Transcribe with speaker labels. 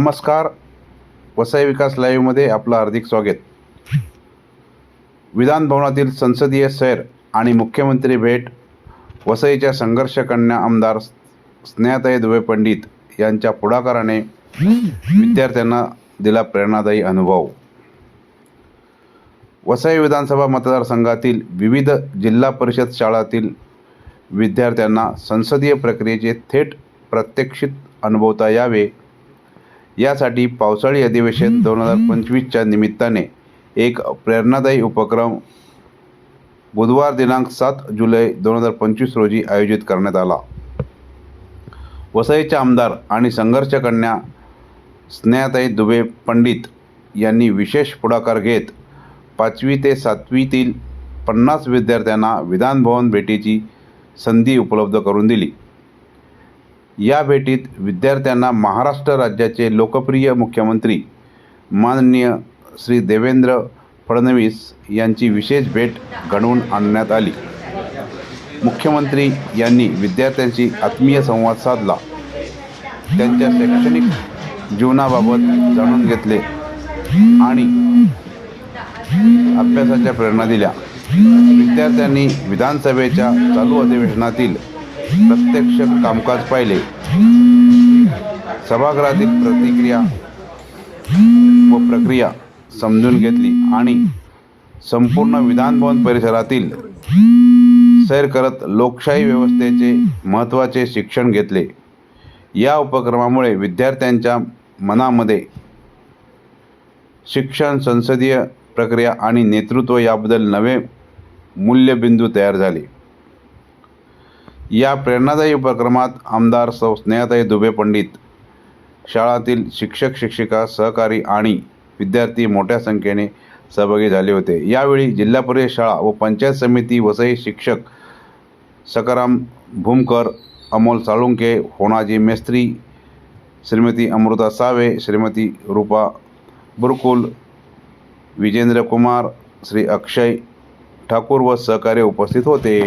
Speaker 1: नमस्कार. वसई विकास लाईव्हमध्ये आपलं हार्दिक स्वागत. विधान भवनातील संसदीय सैर आणि मुख्यमंत्री भेट वसईच्या संघर्ष कन्या आमदार स्नेहताई दुबे पंडित यांच्या पुढाकाराने विद्यार्थ्यांना दिला प्रेरणादायी अनुभव. वसई विधानसभा मतदारसंघातील विविध जिल्हा परिषद शाळातील विद्यार्थ्यांना संसदीय प्रक्रियेचे थेट प्रत्यक्षित अनुभवता यावे यासाठी पावसाळी अधिवेशन दोन हजार पंचवीसच्या निमित्ताने एक प्रेरणादायी उपक्रम बुधवार दिनांक सात जुलै दोन हजार पंचवीस रोजी आयोजित करण्यात आला. वसईच्या आमदार आणि संघर्ष कन्या स्नेहाताई दुबे पंडित यांनी विशेष पुढाकार घेत पाचवी ते सातवीतील पन्नास विद्यार्थ्यांना विधानभवन भेटीची संधी उपलब्ध करून दिली. या भेटीत विद्यार्थ्यांना महाराष्ट्र राज्याचे लोकप्रिय मुख्यमंत्री माननीय श्री देवेंद्र फडणवीस यांची विशेष भेट घडवून आणण्यात आली. मुख्यमंत्री यांनी विद्यार्थ्यांशी आत्मीय संवाद साधला. त्यांच्या शैक्षणिक जीवनाबाबत जाणून घेतले आणि अभ्यासाच्या प्रेरणा दिल्या. विद्यार्थ्यांनी विधानसभेच्या चालू अधिवेशनातील प्रत्यक्ष कामकाज पाहिले. सभागृहातील प्रतिक्रिया व प्रक्रिया समजून घेतली आणि संपूर्ण विधानभवन परिसरातील सैर करत लोकशाही व्यवस्थेचे महत्त्वाचे शिक्षण घेतले. या उपक्रमामुळे विद्यार्थ्यांच्या मनामध्ये शिक्षण संसदीय प्रक्रिया आणि नेतृत्व याबद्दल नवे मूल्यबिंदू तयार झाले. या प्रेरणादायी उपक्रमात आमदार सौ स्नेहताई दुबे पंडित शाळातील शिक्षक शिक्षिका सहकारी आणि विद्यार्थी मोठ्या संख्येने सहभागी झाले होते. यावेळी जिल्हा परिषद शाळा व पंचायत समिती वसई शिक्षक सकाराम भूमकर अमोल साळुंके होणाजी मेस्त्री श्रीमती अमृता सावे श्रीमती रूपा बुरकुल विजेंद्र कुमार श्री अक्षय ठाकूर व सहकार्य उपस्थित होते.